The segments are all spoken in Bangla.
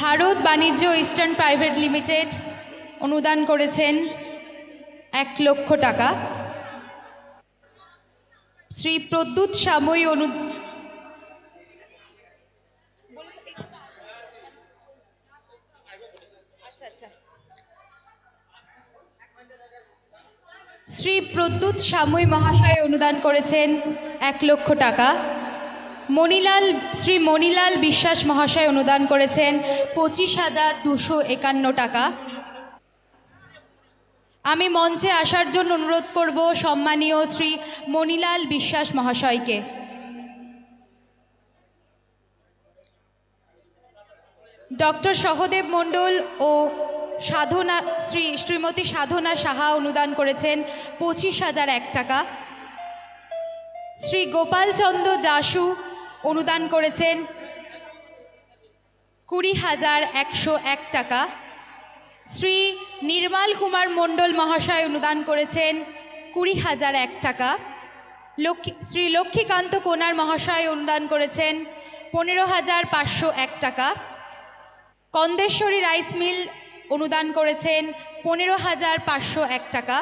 ভারত বাণিজ্য ইস্টার্ন প্রাইভেট লিমিটেড অনুদান করেছেন এক লক্ষ টাকা। শ্রী প্রদ্যুৎ সাময়ী অনু শ্রী প্রদ্যুৎ সাময়ী মহাশয় অনুদান করেছেন এক লক্ষ টাকা। মণিলাল, শ্রী মণিলাল বিশ্বাস মহাশয় অনুদান করেছেন পঁচিশ হাজার দুশো একান্ন টাকা। আমি মঞ্চে আসার জন্য অনুরোধ করব সম্মানীয় শ্রী মণিলাল বিশ্বাস মহাশয়কে। ডক্টর সহদেব মণ্ডল ও সাধনা, শ্রী, শ্রীমতী সাধনা সাহা অনুদান করেছেন পঁচিশ হাজার এক টাকা। শ্রী গোপালচন্দ্র যাসু অনুদান করেছেন কুড়ি হাজার একশো এক টাকা। শ্রী নির্মাল কুমার মণ্ডল মহাশয় অনুদান করেছেন কুড়ি হাজার এক টাকা। লক্ষ্মী, শ্রী লক্ষ্মীকান্ত কোনার মহাশয় অনুদান করেছেন পনেরো হাজার পাঁচশো এক টাকা। কন্দেশ্বরী রাইস মিল অনুদান করেছেন পনেরো হাজার পাঁচশো এক টাকা।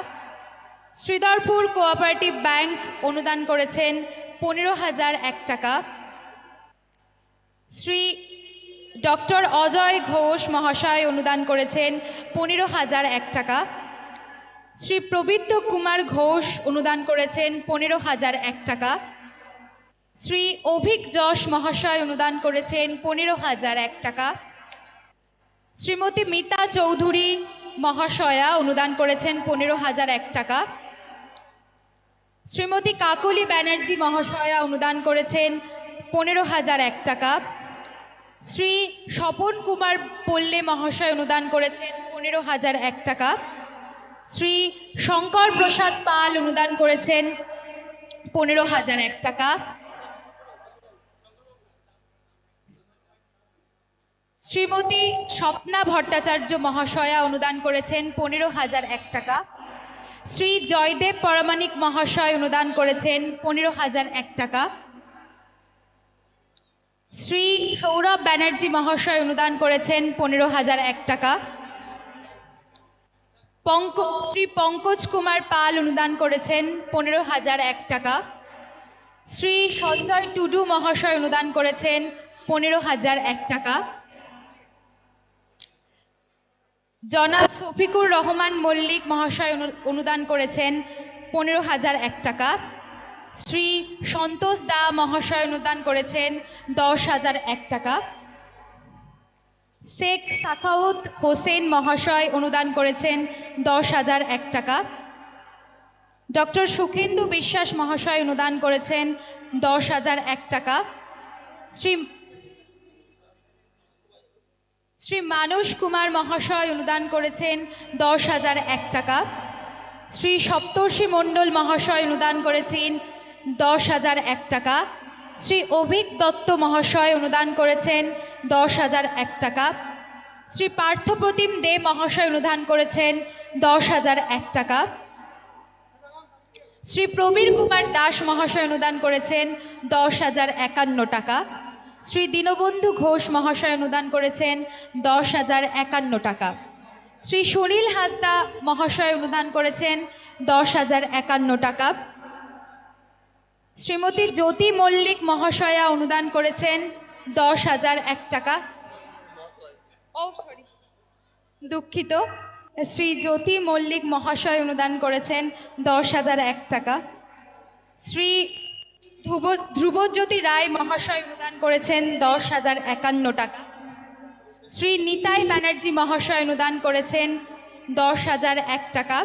শ্রীধরপুর কোঅপারেটিভ ব্যাংক অনুদান করেছেন পনেরো হাজার এক টাকা। শ্রী ডক্টর অজয় ঘোষ মহাশয় অনুদান করেছেন পনেরো হাজার এক টাকা। শ্রী প্রবৃত্ত কুমার ঘোষ অনুদান করেছেন পনেরো হাজার এক টাকা। শ্রী অভিক যশ মহাশয় অনুদান করেছেন পনেরো হাজার এক টাকা। শ্রীমতী মিতা চৌধুরী মহাশয়া অনুদান করেছেন পনেরো হাজার এক টাকা। শ্রীমতী কাকলি ব্যানার্জি মহাশয়া অনুদান করেছেন পনেরো হাজার এক টাকা। শ্রী স্বপন কুমার পল্লে মহাশয় অনুদান করেছেন পনেরো হাজার এক টাকা। শ্রী শঙ্কর প্রসাদ পাল অনুদান করেছেন পনেরো হাজার এক টাকা। শ্রীমতী স্বপ্না ভট্টাচার্য মহাশয়া অনুদান করেছেন পনেরো হাজার এক টাকা। শ্রী জয়দেব পরমাণিক মহাশয় অনুদান করেছেন পনেরো হাজার এক টাকা। শ্রী সৌরভ ব্যানার্জি মহাশয় অনুদান করেছেন পনেরো হাজার এক টাকা। পঙ্ক, শ্রী পঙ্কজ কুমার পাল অনুদান করেছেন পনেরো হাজার এক টাকা। শ্রী সঞ্জয় টুডু মহাশয় অনুদান করেছেন পনেরো হাজার এক টাকা। জনাব শফিকুর রহমান মল্লিক মহাশয় অনু- অনুদান করেছেন পনেরো হাজার এক টাকা। শ্রী সন্তোষ দা মহাশয় অনুদান করেছেন দশ হাজার এক টাকা। শেখ সাখাউত হোসেন মহাশয় অনুদান করেছেন দশ হাজার এক টাকা। ডক্টর সুখেন্দু বিশ্বাস মহাশয় অনুদান করেছেন দশ হাজার এক টাকা। শ্রী শ্রী মানস কুমার মহাশয় অনুদান করেছেন দশ হাজার এক টাকা। শ্রী সপ্তর্ষি মণ্ডল মহাশয় অনুদান করেছেন দশ হাজার এক টাকা। শ্রী অভিক দত্ত মহাশয় অনুদান করেছেন দশ হাজার এক টাকা। শ্রী পার্থপ্রতিম দে মহাশয় অনুদান করেছেন দশ হাজার এক টাকা। শ্রী প্রবীর কুমার দাস মহাশয় অনুদান করেছেন দশ হাজার একান্ন টাকা। শ্রী দীনবন্ধু ঘোষ মহাশয় অনুদান করেছেন দশ হাজার একান্ন টাকা। শ্রী সুনীল হাসদা মহাশয় অনুদান করেছেন দশ হাজার একান্ন টাকা। শ্রীমতী জ্যোতি মল্লিক মহাশয়া অনুদান করেছেন দশ হাজার এক টাকা। ও সরি দুঃখিত। শ্রী জ্যোতি মল্লিক মহাশয় অনুদান করেছেন দশ হাজার এক টাকা। শ্রী ধ্রুব, ধ্রুবজ্যোতি রায় মহাশয় অনুদান করেছেন দশ হাজার একান্ন টাকা। শ্রী নিতাই ব্যানার্জি মহাশয় অনুদান করেছেন দশ হাজার এক টাকা।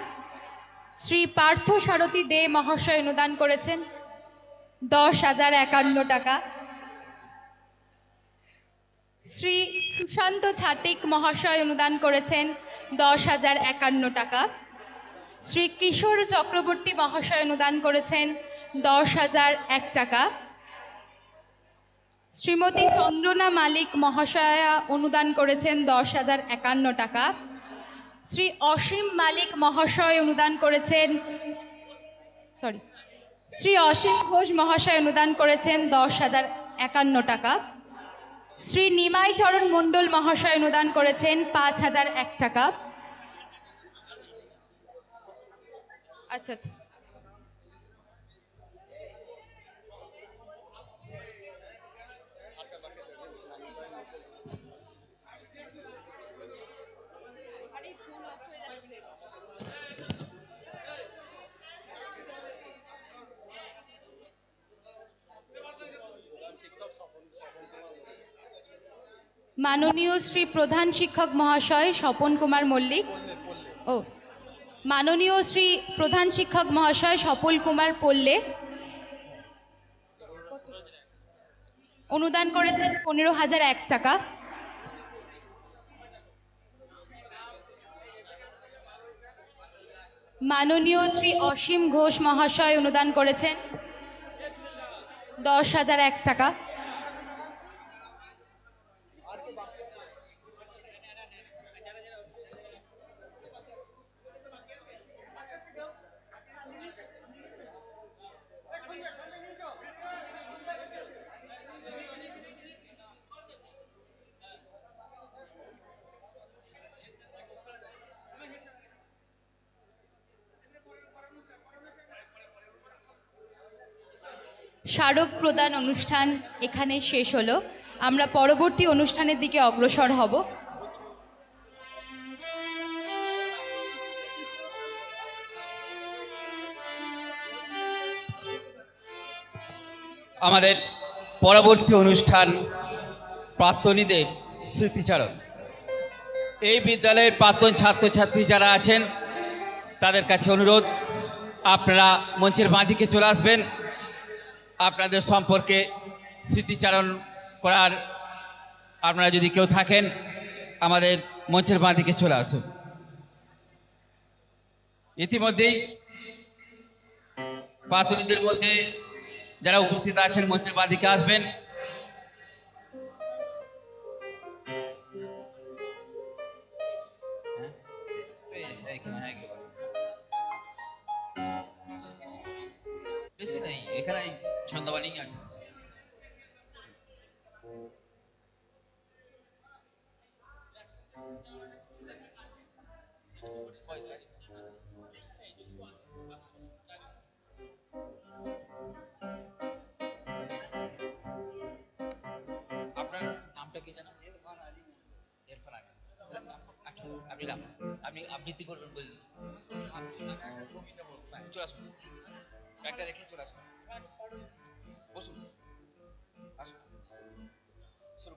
শ্রী পার্থ সারথী দে মহাশয় অনুদান করেছেন দশ হাজার একান্ন টাকা। শ্রী সুশান্ত ছাতিক মহাশয় অনুদান করেছেন দশ হাজার একান্ন টাকা। শ্রী কিশোর চক্রবর্তী মহাশয় অনুদান করেছেন দশ হাজার এক টাকা। শ্রীমতী চন্দ্রনা মালিক মহাশয়া অনুদান করেছেন দশ হাজার একান্ন টাকা। শ্রী অসীম মালিক মহাশয় অনুদান করেছেন সরি শ্রী অসীম ঘোষ মহাশয় অনুদান করেছেন দশ হাজার একান্ন টাকা। শ্রী নিমাই চরণ মণ্ডল মহাশয় অনুদান করেছেন পাঁচ হাজার এক টাকা। আচ্ছা আচ্ছা। মাননীয় শ্রী প্রধান শিক্ষক মহাশয় স্বপন কুমার মল্লিক। ও, মাননীয় শ্রী প্রধান শিক্ষক মহাশয় স্বপল কুমার পল্লে। অনুদান করেছেন পনেরো হাজার এক টাকা। মাননীয় শ্রী অসীম ঘোষ মহাশয় অনুদান করেছেন দশ হাজার এক টাকা। স্মারক প্রদান অনুষ্ঠান এখানে শেষ হলো। আমরা পরবর্তী অনুষ্ঠানের দিকে অগ্রসর হব। আমাদের পরবর্তী অনুষ্ঠান প্রাক্তনীদের স্মৃতিচারণ। এই বিদ্যালয়ের প্রাক্তন ছাত্রছাত্রী যারা আছেন, তাদের কাছে অনুরোধ, আপনারা মঞ্চের বাঁদিকে চলে আসবেন। আপনাদের সম্পর্কে স্মৃতিচারণ করার আপনারা যদি কেউ থাকেন, আমাদের মঞ্চের বাঁদিকে চলে আসুন। ইতিমধ্যেই প্রাথমিকদের মধ্যে যারা উপস্থিত আছেন, মঞ্চের বাদিকে আসবেন। বেশি নেই, এখানে আপনার নামটা কি আলী আপনি আপনি আবৃত্তি করবেন বললেন চলে আসুন। ব্যাগটা রেখে চলে আসুন বসুন। আসুন। শুরু